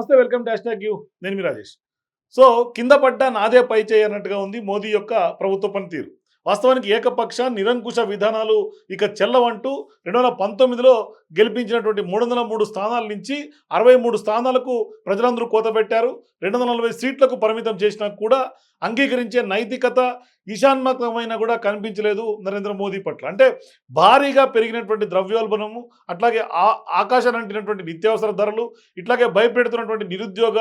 నమస్తే welcome dash talk you. నేను మీ Rajesh. So కింద పడ్డ నాదే పై చేయనట్టుగా ఉంది మోదీ యొక్క ప్రభుత్వ పనితీరు. వాస్తవానికి ఏకపక్ష నిరంకుశ విధానాలు ఇక చెల్లవంటూ రెండు వేల పంతొమ్మిదిలో గెలిపించినటువంటి మూడు వందల మూడు స్థానాల నుంచి అరవై మూడు స్థానాలకు ప్రజలందరూ కోతపెట్టారు రెండు వందల నలభై సీట్లకు పరిమితం చేసినా కూడా అంగీకరించే నైతికత ఈశాన్మకమైన కూడా కనిపించలేదు నరేంద్ర మోదీ పట్ల. అంటే భారీగా పెరిగినటువంటి ద్రవ్యోల్బణము అట్లాగే ఆ ఆకాశాన్ని అంటినటువంటి నిత్యావసర ధరలు ఇట్లాగే భయపెడుతున్నటువంటి నిరుద్యోగ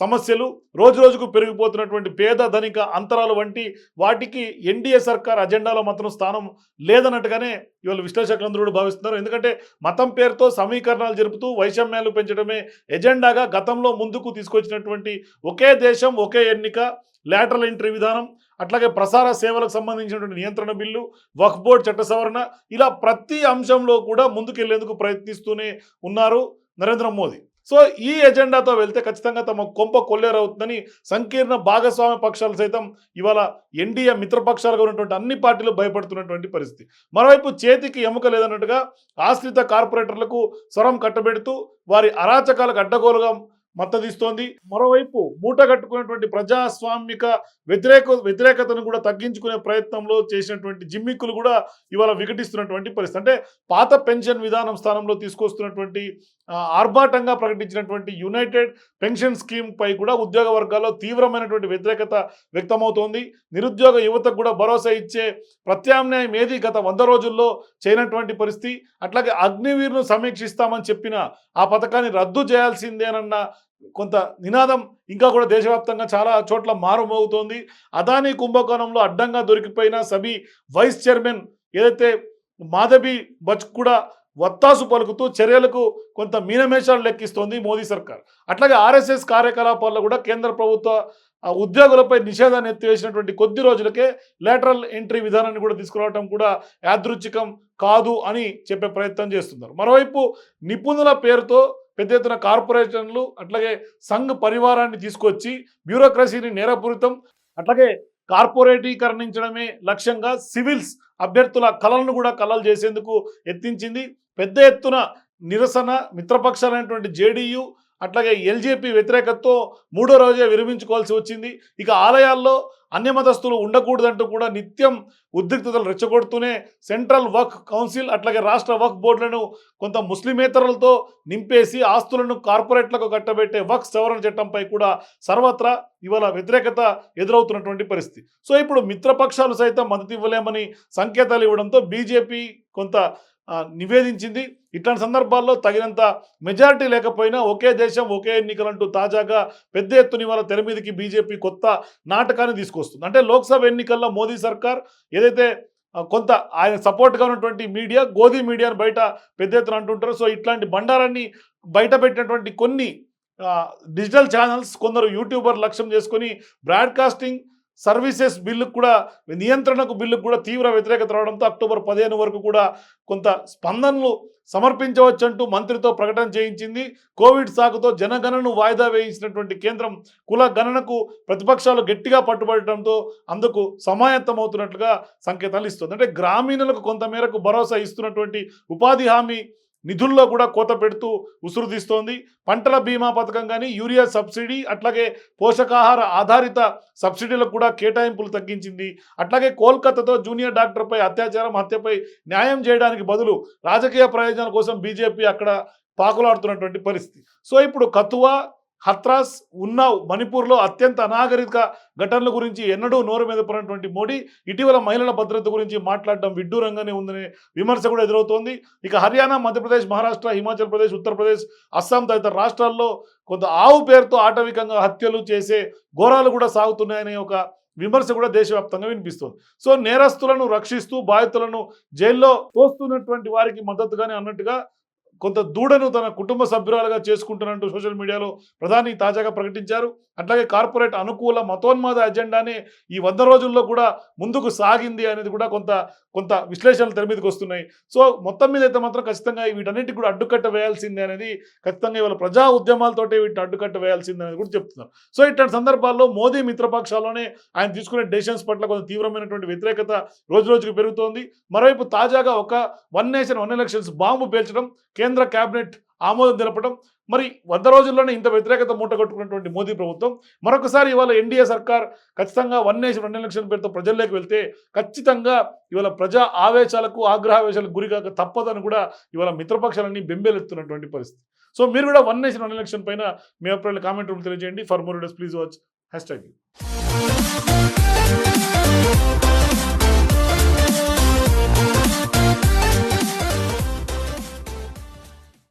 సమస్యలు రోజు రోజుకు పెరిగిపోతున్నటువంటి పేద ధనిక అంతరాలు వంటి వాటికి ఎన్డీఏ సర్కార్ అజెండాలో మాత్రం స్థానం లేదన్నట్టుగానే ఇవాళ విశ్లేషకులందరూ కూడా భావిస్తున్నారు. ఎందుకంటే మతం పేరుతో సమీకరణాలు జరుపుతూ వైషమ్యాలు పెంచడమే ఎజెండాగా గతంలో ముందుకు తీసుకొచ్చినటువంటి ఒకే దేశం ఒకే ఎన్నిక లాటరల్ ఎంట్రీ విధానం అట్లాగే ప్రసార సేవలకు సంబంధించినటువంటి నియంత్రణ బిల్లు వక్ఫ్ బోర్డ్ చట్ట సవరణ ఇలా ప్రతి అంశంలో కూడా ముందుకెళ్ళేందుకు ప్రయత్నిస్తూనే ఉన్నారు నరేంద్ర మోదీ. సో ఈ ఎజెండాతో వెళ్తే ఖచ్చితంగా తమ కొంప కొల్లేరవుతుందని సంకీర్ణ భాగస్వామ్య పక్షాలు సైతం ఇవాళ ఎన్డీఏ మిత్రపక్షాలుగా ఉన్నటువంటి అన్ని పార్టీలు భయపడుతున్నటువంటి పరిస్థితి. మరోవైపు చేతికి ఎముక లేదన్నట్టుగా ఆశ్రిత కార్పొరేటర్లకు స్వరం కట్టబెడుతూ వారి అరాచకాలకు అడ్డగోలుగా మద్దతిస్తోంది. మరోవైపు మూట కట్టుకున్నటువంటి ప్రజాస్వామిక వ్యతిరేక వ్యతిరేకతను కూడా తగ్గించుకునే ప్రయత్నంలో చేసినటువంటి జిమ్మిక్కులు కూడా ఇవాళ వికటిస్తున్నటువంటి పరిస్థితి. అంటే పాత పెన్షన్ విధానం స్థానంలో తీసుకొస్తున్నటువంటి ఆర్భాటంగా ప్రకటించినటువంటి యునైటెడ్ పెన్షన్ స్కీమ్ పై కూడా ఉద్యోగ వర్గాల్లో తీవ్రమైనటువంటి వ్యతిరేకత వ్యక్తమవుతోంది. నిరుద్యోగ యువతకు కూడా భరోసా ఇచ్చే ప్రత్యామ్నాయం ఏది? గత వంద రోజుల్లో చేయనటువంటి పరిస్థితి. అట్లాగే అగ్నివీర్ను సమీక్షిస్తామని చెప్పిన ఆ పథకాన్ని రద్దు చేయాల్సిందేనన్న కొంత నినాదం ఇంకా కూడా దేశవ్యాప్తంగా చాలా చోట్ల మారుమోగుతోంది. అదానీ కుంభకోణంలో అడ్డంగా దొరికిపోయిన సభీ వైస్ చైర్మన్ ఏదైతే మాధవి బచ్ కూడా వత్తాసు పలుకుతూ చర్యలకు కొంత మీనమేషాలు లెక్కిస్తోంది మోదీ సర్కార్. అట్లాగే ఆర్ఎస్ఎస్ కార్యకలాపాల్లో కూడా కేంద్ర ప్రభుత్వ ఆ, ఉద్యోగులపై నిషేధాన్ని ఎత్తివేసినటువంటి కొద్ది రోజులకే లేటరల్ ఎంట్రీ విధానాన్ని కూడా తీసుకురావడం కూడా యాదృచ్ఛికం కాదు అని చెప్పే ప్రయత్నం చేస్తున్నారు. మరోవైపు నిపుణుల పేరుతో పెద్ద ఎత్తున కార్పొరేషన్లు అట్లాగే సంఘ్ పరివారాన్ని తీసుకొచ్చి బ్యూరోక్రసీని నేరపూరితం అట్లాగే కార్పొరేటీకరణించడమే లక్ష్యంగా సివిల్స్ అభ్యర్థుల కళలను కూడా కళలు చేసేందుకు ఎత్తించింది పెద్ద ఎత్తున నిరసన మిత్రపక్షాలైనటువంటి జేడీయూ అట్లాగే ఎల్జేపీ వ్యతిరేకతతో మూడో రోజే విరమించుకోవాల్సి వచ్చింది. ఇక ఆలయాల్లో అన్యమతస్తులు ఉండకూడదంటూ కూడా నిత్యం ఉద్రిక్తతలు రెచ్చగొడుతూనే సెంట్రల్ వర్క్ కౌన్సిల్ అట్లాగే రాష్ట్ర వర్క్ బోర్డులను కొంత ముస్లిమేతరులతో నింపేసి ఆస్తులను కార్పొరేట్లకు కట్టబెట్టే వర్క్ సవరణ చట్టంపై కూడా సర్వత్రా ఇవాళ వ్యతిరేకత ఎదురవుతున్నటువంటి పరిస్థితి. సో ఇప్పుడు మిత్రపక్షాలు సైతం మద్దతు ఇవ్వలేమని సంకేతాలు ఇవ్వడంతో బీజేపీ కొంత నివేదించింది. ఇట్లాంటి సందర్భాల్లో తగినంత మెజారిటీ లేకపోయినా ఒకే దేశం ఒకే ఎన్నికలంటూ తాజాగా పెద్ద ఎత్తున ఇవాళ తెర మీదకి బీజేపీ కొత్త నాటకాన్ని తీసుకొస్తుంది. అంటే లోక్సభ ఎన్నికల్లో మోదీ సర్కార్ ఏదైతే కొంత ఆయన సపోర్ట్గా ఉన్నటువంటి మీడియా గోధీ మీడియాను బయట పెద్ద ఎత్తున అంటుంటారు. సో ఇట్లాంటి బండారాన్ని బయట పెట్టినటువంటి కొన్ని డిజిటల్ ఛానల్స్ కొందరు యూట్యూబర్ లక్ష్యం చేసుకొని బ్రాడ్కాస్టింగ్ సర్వీసెస్ బిల్లుకు కూడా నియంత్రణకు బిల్లుకు కూడా తీవ్ర వ్యతిరేకత రావడంతో అక్టోబర్ పదిహేను వరకు కూడా కొంత స్పందనలు సమర్పించవచ్చంటూ మంత్రితో ప్రకటన చేయించింది. కోవిడ్ సాకుతో జనగణను వాయిదా వేయించినటువంటి కేంద్రం కుల గణనకు ప్రతిపక్షాలు గట్టిగా పట్టుబడటంతో అందుకు సమాయత్తమవుతున్నట్లుగా సంకేతాలు ఇస్తుంది. అంటే గ్రామీణులకు కొంతమేరకు భరోసా ఇస్తున్నటువంటి ఉపాధి హామీ నిధుల్లో కూడా కోత పెడుతూ ఉసురు తీస్తోంది. పంటల బీమా పథకం కానీ యూరియా సబ్సిడీ అట్లాగే పోషకాహార ఆధారిత సబ్సిడీలకు కూడా కేటాయింపులు తగ్గించింది. అట్లాగే కోల్కతాతో జూనియర్ డాక్టర్పై అత్యాచారం హత్యపై న్యాయం చేయడానికి బదులు రాజకీయ ప్రయోజనాల కోసం బీజేపీ అక్కడ పాకులాడుతున్నటువంటి పరిస్థితి. సో ఇప్పుడు కతువా హత్రాస్ ఉన్నావ్ మణిపూర్లో అత్యంత అనాగరిక ఘటనల గురించి ఎన్నడూ నోరు మీద పడినటువంటి మోడీ ఇటీవల మహిళల భద్రత గురించి మాట్లాడడం విడ్డూరంగానే ఉందనే విమర్శ కూడా ఎదురవుతోంది. ఇక హర్యానా మధ్యప్రదేశ్ మహారాష్ట్ర హిమాచల్ ప్రదేశ్ ఉత్తరప్రదేశ్ అస్సాం తదితర రాష్ట్రాల్లో కొంత ఆవు పేరుతో ఆటవికంగా హత్యలు చేసే ఘోరాలు కూడా సాగుతున్నాయనే ఒక విమర్శ కూడా దేశవ్యాప్తంగా వినిపిస్తుంది. సో నేరస్తులను రక్షిస్తూ బాధితులను జైల్లో తోస్తున్నటువంటి వారికి మద్దతుగానే అన్నట్టుగా కొంత దూడను తన కుటుంబ సభ్యురాలుగా చేసుకుంటున్నట్టు సోషల్ మీడియాలో ప్రధాని తాజాగా ప్రకటించారు. అట్లాగే కార్పొరేట్ అనుకూల మతోన్మాద అజెండానే ఈ వంద రోజుల్లో కూడా ముందుకు సాగింది అనేది కూడా కొంత కొంత విశ్లేషణలు తెర మీదకి వస్తున్నాయి. సో మొత్తం మీద అయితే మాత్రం ఖచ్చితంగా వీటన్నిటికి కూడా అడ్డుకట్ట వేయాల్సిందే అనేది ఖచ్చితంగా ఇవాళ ప్రజా ఉద్యమాలతోటి వీటిని అడ్డుకట్ట వేయాల్సిందే అనేది కూడా చెప్తున్నారు. సో ఇట్లాంటి సందర్భాల్లో మోదీ మిత్రపక్షాల్లోనే ఆయన తీసుకునే డెసిషన్స్ పట్ల కొంత తీవ్రమైనటువంటి వ్యతిరేకత రోజు రోజుకు పెరుగుతోంది. మరోవైపు తాజాగా ఒక one nation one elections bomb పేల్చడం కేంద్ర కేబినెట్ ఆమోదం తెలపడం మరి వంద రోజుల్లోనే ఇంత వ్యతిరేకత మూటగొట్టుకున్నటువంటి మోదీ ప్రభుత్వం మరొకసారి ఇవాళ ఎన్డీఏ సర్కార్ ఖచ్చితంగా వన్ నేషన్ రెండు ఎలక్షన్ పేరుతో ప్రజల్లోకి వెళ్తే ఖచ్చితంగా ఇవాళ ప్రజా ఆవేశాలకు ఆగ్రహావేశాలకు గురికాక తప్పదని కూడా ఇవాళ మిత్రపక్షాలన్నీ బెంబేలెత్తున్నటువంటి పరిస్థితి. సో మీరు కూడా వన్ నేషన్ రెండు ఎలక్షన్ పైన మీ అభిప్రాయాలు కామెంట్ రూమ్ తెలియజేయండి. For more days please watch hashtag